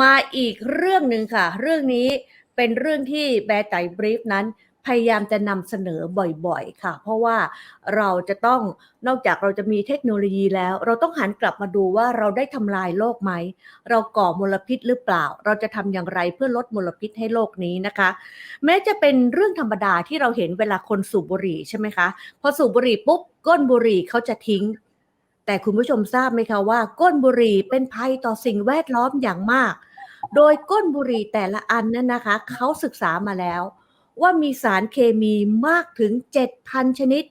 มาอีกเรื่องหนึ่งค่ะ เรื่องนี้เป็นเรื่องที่แบร์ไตบรีฟนั้นพยายามจะนำเสนอบ่อยๆ ค่ะ เพราะว่าเราจะต้องนอกจากเราจะมีเทคโนโลยีแล้ว เราต้องหันกลับมาดูว่าเราได้ทำลายโลกไหม เราก่อมลพิษหรือเปล่า เราจะทำอย่างไรเพื่อลดมลพิษให้โลกนี้นะคะ แม้จะเป็นเรื่องธรรมดาที่เราเห็นเวลาคนสูบบุหรี่ใช่ไหมคะ พอสูบบุหรี่ปุ๊บก้นบุหรี่เขาจะทิ้ง แต่คุณผู้ชมทราบไหมคะว่า ก้นบุหรี่เป็นภัยต่อสิ่งแวดล้อมอย่างมาก โดยก้นบุหรี่แต่ละอันนั้นนะคะเขาศึกษามาแล้ว ว่ามีสารเคมีมากถึง 7,000 ชนิด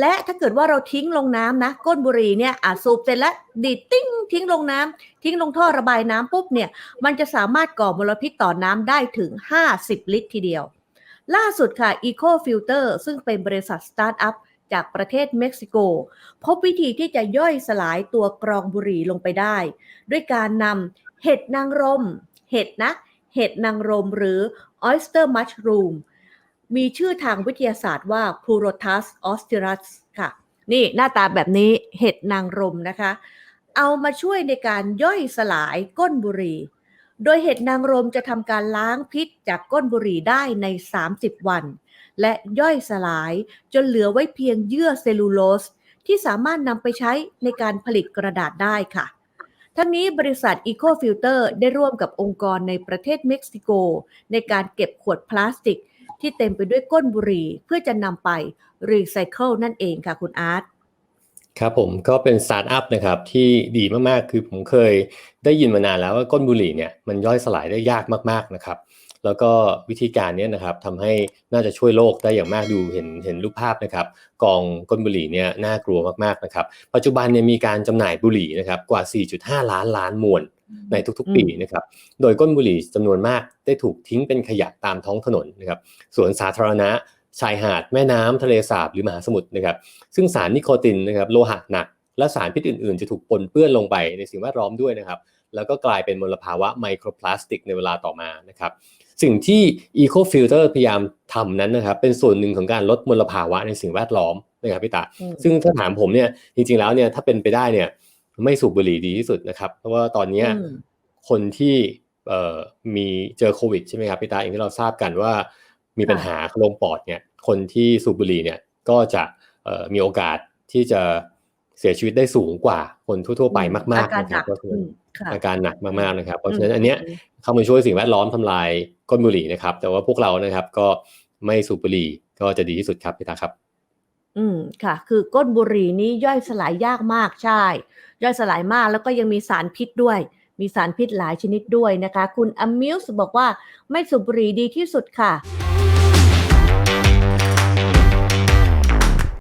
และถ้าเกิดว่าเราทิ้งลงน้ำนะ ก้นบุหรี่เนี่ยอาจสูบเสร็จแล้วดีดติ้งทิ้งลงน้ำทิ้งลงท่อระบายน้ำปุ๊บเนี่ยมันจะสามารถก่อมลพิษต่อน้ำได้ถึง 50 ลิตรทีเดียว ล่าสุดค่ะ Eco Filter ซึ่งเป็นบริษัทสตาร์ทอัพ จากประเทศเม็กซิโก พบวิธีที่จะย่อยสลายตัวกรองบุหรี่ลงไปได้ ด้วยการนำเห็ดนางรม เห็ดนะ เห็ดนางรมหรือ oyster mushroom มีชื่อทางวิทยาศาสตร์ว่า Purotus austerus ค่ะ นี่หน้าตาแบบนี้เห็ดนางรมนะคะ เอามาช่วยในการย่อยสลายก้นบุหรี่ โดยเห็ดนางรมจะทำการล้างพิษจากก้นบุหรี่ได้ใน 30 วัน และย่อยสลายจนเหลือไว้เพียงเยื่อเซลลูโลส ที่สามารถนำไปใช้ในการผลิตกระดาษได้ค่ะ ทั้งนี้บริษัท Eco Filter ได้ร่วมกับองค์กรในประเทศเม็กซิโก ในการเก็บขวดพลาสติก ที่เต็มไปด้วยก้นบุหรี่เพื่อจะนำไปรีไซเคิลนั่นเองค่ะคุณอาร์ต ครับผมก็เป็นสตาร์ทอัพนะครับที่ดีมากๆ คือผมเคยได้ยินมานานแล้วว่าก้นบุหรี่เนี่ยมันย่อยสลายได้ยากมากๆนะครับแล้วก็วิธีการเนี้นะครับทำให้น่าจะช่วยโลกได้อย่างมากดูเห็นเห็นรูปภาพนะครับกองก้นบุหรี่เนี่ยน่ากลัวมากๆนะครับปัจจุบันเนี่ยมีการจำหน่ายบุหรี่นะครับกว่า 4.5 ล้านล้านมวลในทุกๆปีนะครับ โดยก้นบุหรี่จำนวนมากได้ถูกทิ้งเป็นขยะตามท้องถนนนะครับสวนสาธารณะ ชายหาดแม่น้ำทะเลสาบหรือมหาสมุทรนะครับ ซึ่งสารนิโคตินนะครับโลหะหนัก และสารพิษอื่นๆ จะถูกปนเปื้อนลงไปในสิ่งแวดล้อมด้วยนะครับ แล้วก็กลายเป็นมลภาวะไมโครพลาสติกในเวลาต่อมานะครับ สิ่งที่ Eco Filter พยายามทำนั้นนะครับ เป็นส่วนหนึ่งของการลดมลภาวะในสิ่งแวดล้อมนะครับพี่ตาอืมซึ่งถ้าถามผมเนี่ยจริงๆแล้วเนี่ยถ้าเป็นไปได้เนี่ยไม่สูบบุหรี่ดีที่สุดนะครับ เพราะว่าตอนเนี้ยอืมคนที่เอ่อมีเจอโควิดใช่ไหมครับพี่ตาอย่างที่เราทราบกันว่า มีปัญหาโรคปอดเนี่ยคนที่สูบบุหรี่เนี่ยก็จะเอ่อมีโอกาสที่จะเสียชีวิตได้สูงกว่าคนทั่ว ๆ ไปมากๆอาการนะหครันับกเพราะฉะอืนั้นมค่ะอาการหนักมากๆนะครับ เพราะฉะนั้นอันเนี้ยเข้ามาช่วยสิ่งแวดล้อมทำลายก้นบุหรี่นะครับ แต่ว่าพวกเรานะครับก็ไม่สูบบุหรี่ก็จะดีที่สุดครับพี่ตาครับ อืมค่ะ คือก้นบุหรี่นี้ย่อยสลายยากมากใช่ ย่อยสลายมากแล้วก็ยังมีสารพิษด้วย มีสารพิษหลายชนิดด้วยนะคะ คุณอมิลส์บอกว่าไม่สูบบุหรี่ดีที่สุดค่ะ